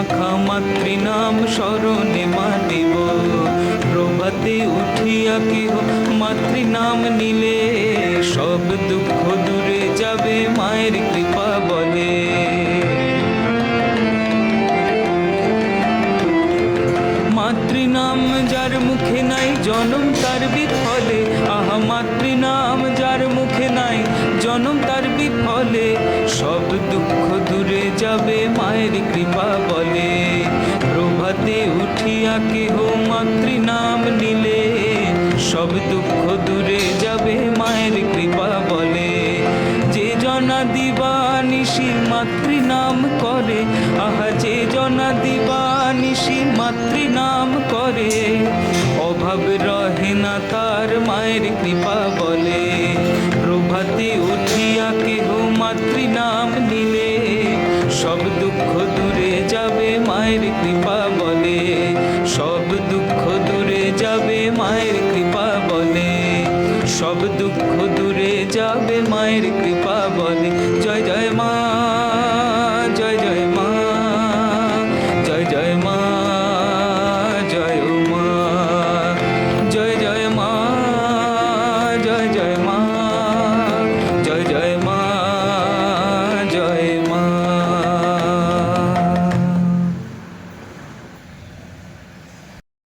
মধুমাখা মাতৃনাম স্মরণে মাতিব প্রভাতে উঠিয়া কেহ মাতৃনাম নিলে, সব দুঃখ দূরে যাবে মায়ের কৃপা বলে। মাতৃনাম যার মুখে নাই জনম, তার বিফলে, আহা মাতৃনাম যার মুখে নাই জনম, তার বিফলে, সব দুঃখ দূরে যাবে মায়ের কৃপা বলে। উঠিয়া কেহ মাতৃনাম নিলে, সব দুঃখ দূরে যাবে মায়ের কৃপা বলে। যে জনা দিবানিশি মাতৃনাম করে, আহা যে জনা দিবানিশি মাতৃনাম করে। অভাব রহে না তার মায়ের কৃপা বলে। প্রভাতে উঠিয়া কেহ মাতৃনাম নিলে, সব দুঃখ দূরে যাবে মায়ের কৃপা মায়ের কৃপা বলে।